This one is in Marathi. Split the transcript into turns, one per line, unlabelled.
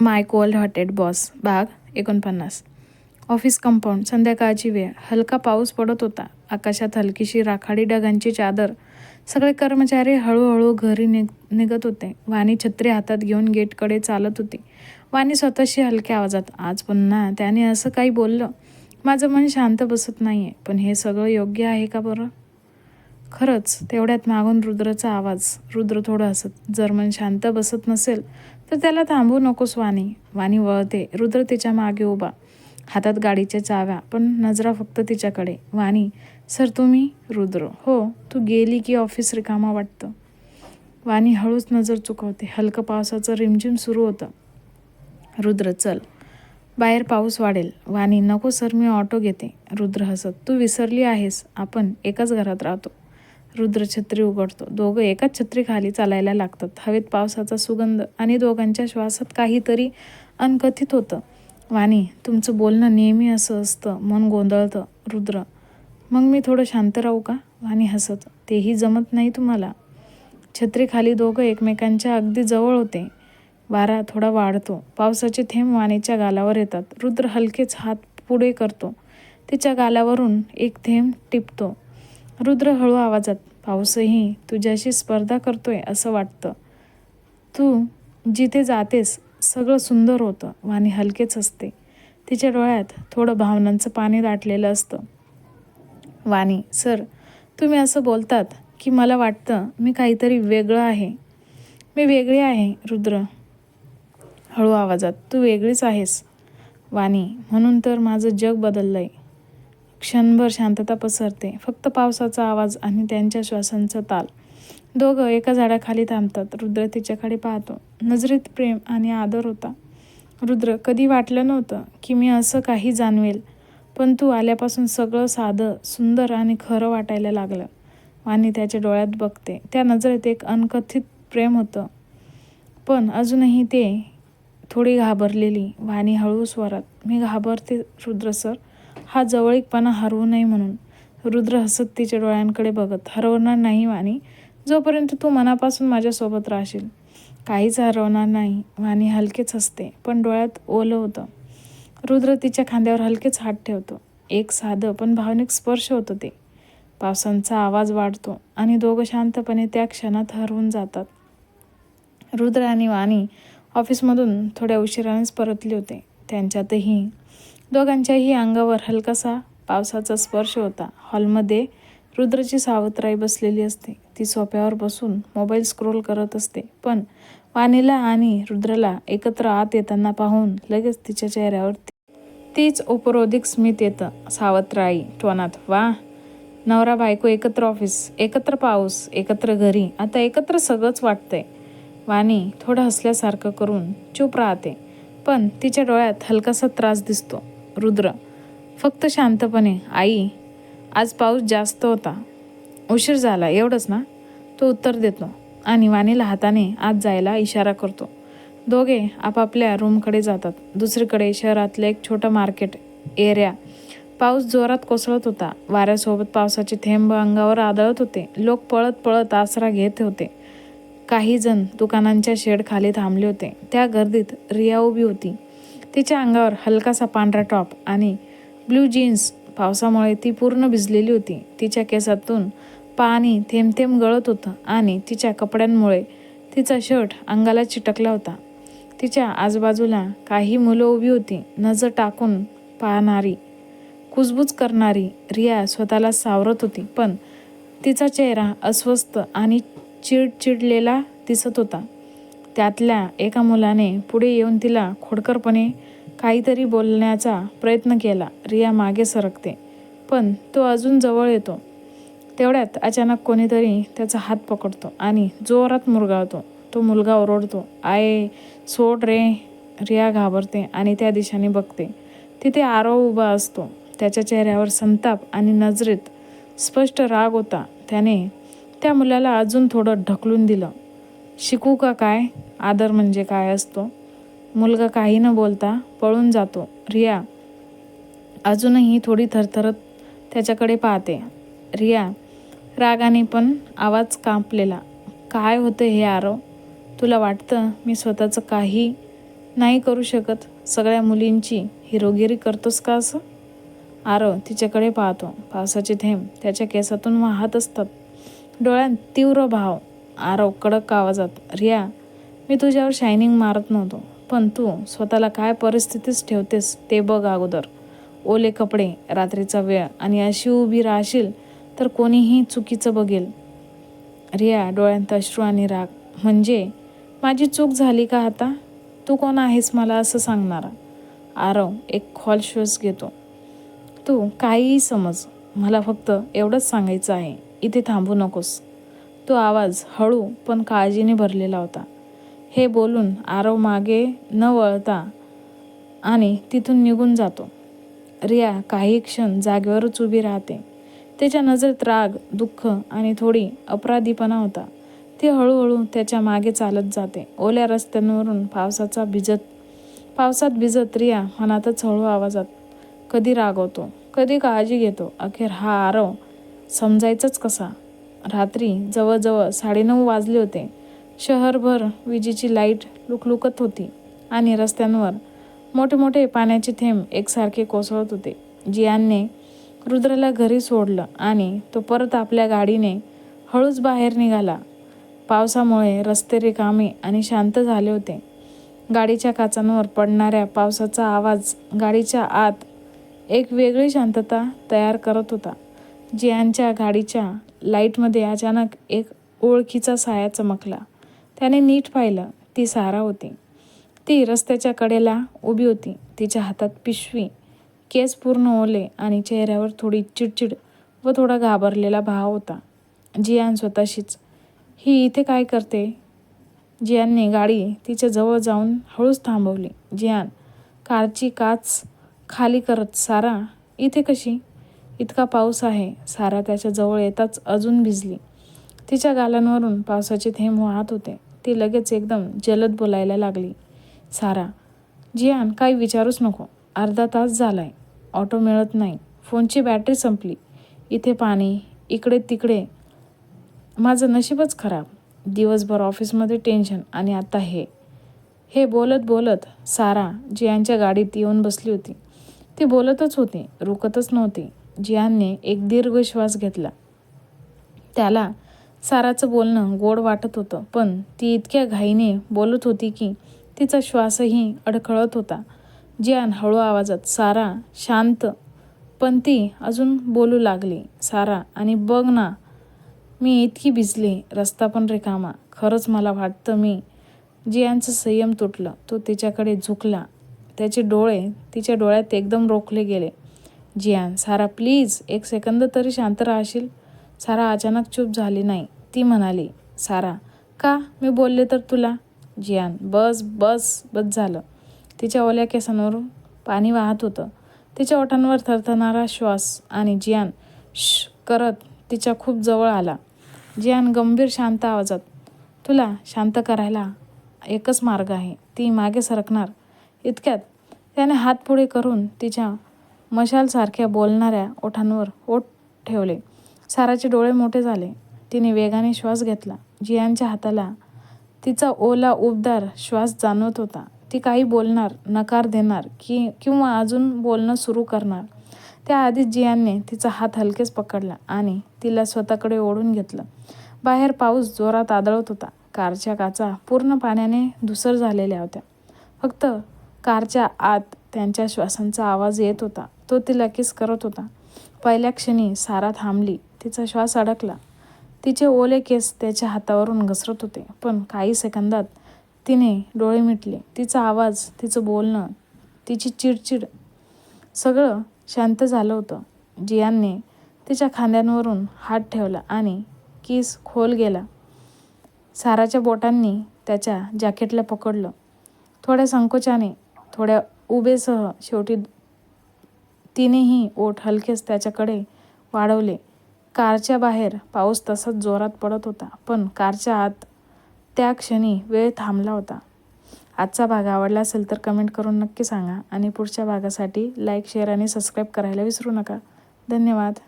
माय कोल्ड हॉटेड बॉस भाग एकोणपन्नास. ऑफिस कंपाऊंड संध्याकाळची वेळ. हलका पाऊस पडत होता. आकाशात हलकीशी राखाडी ढगांची चादर. सगळे कर्मचारी हळूहळू घरी निघ निघत होते. वाणी छत्री हातात घेऊन गेटकडे चालत होती. वाणी स्वतःशी हलक्या आवाजात आज पुन्हा त्याने असं काही बोललं? माझं मन शांत बसत नाही आहे पण हे सगळं योग्य आहे का बरं? खरंच तेवढ्यात मागून रुद्रचा आवाज. रुद्र थोडं हसत. जर मन शांत बसत नसेल तर त्याला थांबू नकोस वाणी. वाणी वळते. रुद्र तिच्यामागे उभा. हातात गाडीच्या चाव्या पण नजरा फक्त तिच्याकडे. वाणी सर तुम्ही? रुद्र हो तू गेली की ऑफिस रिकामा वाटतं. वाणी हळूच नजर चुकवते. हलकं पावसाचं रिमझिम सुरू होतं. रुद्र चल. बाहेर पाऊस वाढेल. वाणी नको सर मी ऑटो घेते. रुद्र हसत तू विसरली आहेस. आपण एकाच घरात राहतो. रुद्र छत्री उघडतो. दोघं एकाच छत्रीखाली चालायला लागतात. हवेत पावसाचा सुगंध आणि दोघांच्या श्वासात काहीतरी अनकथित होतं. वाणी तुमचं बोलणं नेहमी असं असतं. मन गोंधळतं. रुद्र मग मी थोडं शांत राहू का? वाणी हसत तेही जमत नाही तुम्हाला. छत्रीखाली दोघं एकमेकांच्या अगदी जवळ होते. वारा थोडा वाढतो. पावसाचे थेंब वाणीच्या गालावर येतात. रुद्र हलकेच हात पुढे करतो. तिच्या गालावरून एक थेंब टिपतो. रुद्र हळू आवाजात पाऊसही तुझ्याशी स्पर्धा करतोय असं वाटतं. तू जिथे जातेस सगळं सुंदर होतं वाणी हलकेच असते. तिच्या डोळ्यात थोडं भावनांचं पाणी दाटलेलं असतं. वाणी सर तुम्ही असं बोलतात की मला वाटतं मी काहीतरी वेगळं आहे. मी वेगळी आहे रुद्र. हळू आवाजात तू वेगळीच आहेस. वाणी म्हणून तर माझं जग बदललं आहे क्षणभर शांतता पसरते. फक्त पावसाचा आवाज आणि त्यांच्या श्वासांचा ताल. दोघं एका झाडाखाली थांबतात. रुद्र तिच्याकडे पाहतो. नजरेत प्रेम आणि आदर होता. रुद्र कधी वाटलं नव्हतं की मी असं काही जाणवेल पण तू आल्यापासून सगळं साधं सुंदर आणि खरं वाटायला लागलं वाणी त्याच्या डोळ्यात बघते. त्या नजरेत एक अनकथित प्रेम होतं. पण अजूनही ते थोडी घाबरलेली. वाणी हळू स्वरात मी घाबरते रुद्र सर. हा जवळीकपणा हरवू नये म्हणून रुद्र हसत तिच्या डोळ्यांकडे बघत हरवणार नाही वाणी. जोपर्यंत तू मनापासून माझ्यासोबत राहशील काहीच हरवणार नाही. वाणी हलकेच हसते पण डोळ्यात ओलं होतं. रुद्र तिच्या खांद्यावर हलकेच हात ठेवतो. एक साधं पण भावनिक स्पर्श होतं ते. पावसांचा आवाज वाढतो आणि दोघं शांतपणे त्या क्षणात हरवून जातात. रुद्र आणि वाणी ऑफिसमधून थोड्या उशिरानेच परतले होते. त्यांच्यातही दोघांच्याही अंगावर हलकासा पावसाचा स्पर्श होता. हॉलमध्ये रुद्रची सावत्राई बसलेली असते. ती सोफ्यावर बसून मोबाईल स्क्रोल करत असते. पण वाणीला आणि रुद्रला एकत्र आत येताना पाहून लगेच तिच्या चेहऱ्यावर तीच उपरोधिक स्मित येतं. सावत्राई टोनात वा नवरा बायको एकत्र ऑफिस एकत्र पाऊस एकत्र घरी आता एकत्र सगळंच वाटतंय. वाणी थोडं हसल्यासारखं करून चूप राहते. पण तिच्या डोळ्यात हलकासा त्रास दिसतो. रुद्र. फक्त शांतपणे आई आज पाऊस जास्त होता. उशीर झाला एवढंच ना? तो उत्तर देतो आणि वाणीला हाताने आत जायला इशारा करतो. दोघे आपापल्या रूमकडे जातात. दुसरीकडे शहरातलं एक छोटं मार्केट एरिया. पाऊस जोरात कोसळत होता. वाऱ्यासोबत पावसाचे थेंब अंगावर आदळत होते. लोक पळत पळत आसरा घेत होते. काही जण दुकानांच्या शेडखाली थांबले होते. त्या गर्दीत रिया उभी होती. तिच्या अंगावर हलकासा पांढरा टॉप आणि ब्लू जीन्स पावसामुळे ती पूर्ण भिजलेली होती. तिच्या केसातून पाणी थेंबथेंब गळत होतं आणि तिच्या कपड्यांमुळे तिचा शर्ट अंगाला चिटकला होता. तिच्या आजूबाजूला काही मुलं उभी होती. नजर टाकून पाहणारी कुजबूज करणारी रिया स्वतःला सावरत होती पण तिचा चेहरा अस्वस्थ आणि चिडचिडलेला दिसत होता. त्यातल्या एका मुलाने पुढे येऊन तिला खोडकरपणे काहीतरी बोलण्याचा प्रयत्न केला. रिया मागे सरकते पण तो अजून जवळ येतो. तेवढ्यात अचानक कोणीतरी त्याचा हात पकडतो आणि जोरात मुरगाळतो. तो मुलगा ओरडतो आय सोड रे. रिया घाबरते आणि त्या दिशेने बघते. तिथे आरव उभा असतो. त्याच्या चेहऱ्यावर संताप आणि नजरेत स्पष्ट राग होता. त्याने त्या मुलाला अजून थोडं ढकलून दिलं. शिकू का काय? आदर म्हणजे काय असतो? मुलगा काही न बोलता पळून जातो. रिया अजूनही थोडी थरथरत त्याच्याकडे पाहते. रिया रागाने पण आवाज कांपलेला. काय होतं हे आरव? तुला वाटतं मी स्वतःचं काही नाही करू शकत? सगळ्या मुलींची हिरोगिरी करतोस का असं? आरव तिच्याकडे पाहतो. पावसाचे थेंब त्याच्या केसातून वाहत असतात. डोळ्यात तीव्र भाव. आरव कडक आवाजात रिया मी तुझ्यावर शायनिंग मारत नव्हतो. पण तू स्वतःला काय परिस्थितीच ठेवतेस ते बघ अगोदर. ओले कपडे रात्रीचा वेळ आणि अशी उभी राहशील तर कोणीही चुकीचं बघेल. रिया डोळ्यांत अश्रू आणि राग. म्हणजे माझी चूक झाली का आता? तू कोण आहेस मला असं सांगणारा? आरव एक खोल श्वास घेतो. तू काहीही समज. मला फक्त एवढंच सांगायचं आहे. इथे थांबू नकोस. तो आवाज हळू पण काळजीने भरलेला होता. हे बोलून आरव मागे न वळता आणि तिथून निघून जातो. रिया काही क्षण जागेवरच उभी राहते. त्याच्या नजरेत राग दुःख आणि थोडी अपराधीपणा होता. ती हळूहळू त्याच्यामागे चालत जाते. ओल्या रस्त्यांवरून पावसाचा भिजत पावसात भिजत रिया मनातच हळू आवाजात कधी रागवतो कधी काळजी घेतो. अखेर हा आरव समजायचाच कसा? रात्री जवळजवळ साडेनऊ वाजले होते. शहरभर विजेची लाइट लुकलुकत होती आणि रस्त्यांवर मोठे मोठे पाण्याचे थेंब एकसारखे कोसळत होते. जियानने रुद्रला घरी सोडलं आणि तो परत आपल्या गाडीने हळूच बाहेर निघाला. पावसामुळे रस्ते रिकामे आणि शांत झाले होते. गाडीच्या काचांवर पडणाऱ्या पावसाचा आवाज गाडीच्या आत एक वेगळी शांतता तयार करत होता. जियांच्या गाडीच्या लाईटमध्ये अचानक एक ओळखीचा साया चमकला. त्याने नीट पाहिलं ती सारा होती. ती रस्त्याच्या कडेला उभी होती तिच्या हातात पिशवी. केस पूर्ण ओले आणि चेहऱ्यावर थोडी चिडचिड व थोडा घाबरलेला भाव होता. जियान स्वतःशीच ही इथे काय करते? जियानने गाडी तिच्या जवळ जाऊन हळूच थांबवली. जियान कारची काच खाली करत सारा. इथे कशी? इतका पाऊस आहे. सारा त्याच्याजवळ येताच अजून भिजली. तिच्या गालांवरून पावसाचे थेंब वाहत होते. ती लगेच एकदम जलद बोलायला लागली. सारा जियान काही विचारूच नको. अर्धा तास झालाय. ऑटो मिळत नाही. फोनची बॅटरी संपली. इथे पाणी इकडे तिकडे. माझं नशीबच खराब. दिवसभर ऑफिसमध्ये टेन्शन आणि आता हे. हे बोलत बोलत सारा जियांच्या गाडीत येऊन बसली होती ती बोलतच होती रुकतच नव्हती. जियानने एक दीर्घ श्वास घेतला. त्याला साराचं बोलणं गोड वाटत होतं पण ती इतक्या घाईने बोलत होती की तिचा श्वासही अडखळत होता. जियान हळू आवाजात सारा शांत. पण ती अजून बोलू लागली सारा आणि बघ ना मी इतकी भिजले रस्ता पण रिकामा खरंच मला वाटतं मी जियांचं संयम तुटलं तो तिच्याकडे झुकला. त्याचे डोळे तिच्या डोळ्यात एकदम रोखले गेले. जियान सारा प्लीज एक सेकंद तरी शांत राहशील. सारा अचानक चूप झाली नाही. ती म्हणाली सारा का? मी बोलले तर तुला? जियान बस बस बस झालं. तिच्या ओल्या केसांवरून पाणी वाहत होतं. तिच्या ओठांवर थरथरणारा श्वास आणि जियान श करत तिच्या खूप जवळ आला. जियान गंभीर शांत आवाजात तुला शांत करायला एकच मार्ग आहे. ती मागे सरकणार. इतक्यात त्याने हात पुढे करून तिच्या मशालसारख्या बोलणाऱ्या ओठांवर ओठ ठेवले. साराचे डोळे मोठे झाले. तिने वेगाने श्वास घेतला. जियांच्या हाताला तिचा ओला उबदार श्वास जाणवत होता. ती काही बोलणार नकार देणार की किंवा अजून बोलणं सुरू करणार. त्याआधीच जियांने तिचा हात हलकेच पकडला आणि तिला स्वतःकडे ओढून घेतलं. बाहेर पाऊस जोरात आदळत होता. कारच्या काचा पूर्ण पाण्याने धुसर झालेल्या होत्या. फक्त कारच्या आत त्यांच्या श्वासांचा आवाज येत होता. तो तिला किस करत होता. पहिल्या क्षणी सारा थांबली. तिचा श्वास अडकला. तिचे ओले केस त्याच्या हातावरून घसरत होते पण काही सेकंदात तिने डोळे मिटले. तिचा आवाज तिचं बोलणं तिची चिडचिड सगळं शांत झालं होतं. जियानने तिच्या खांद्यांवरून हात ठेवला आणि किस खोल गेला. साराच्या बोटांनी त्याच्या जॅकेटला पकडलं. थोड्या संकोचाने थोड्या उभेसह शेवटी तिनेही ओठ हलकेच त्याच्याकडे वाढवले. कारच्या बाहेर पाऊस तसाच जोरात पडत होता पण कारच्या आत त्या क्षणी वेळ थांबला होता. आजचा भाग आवडला असेल तर कमेंट करून नक्की सांगा आणि पुढच्या भागासाठी लाईक शेअर आणि सबस्क्राईब करायला विसरू नका. धन्यवाद.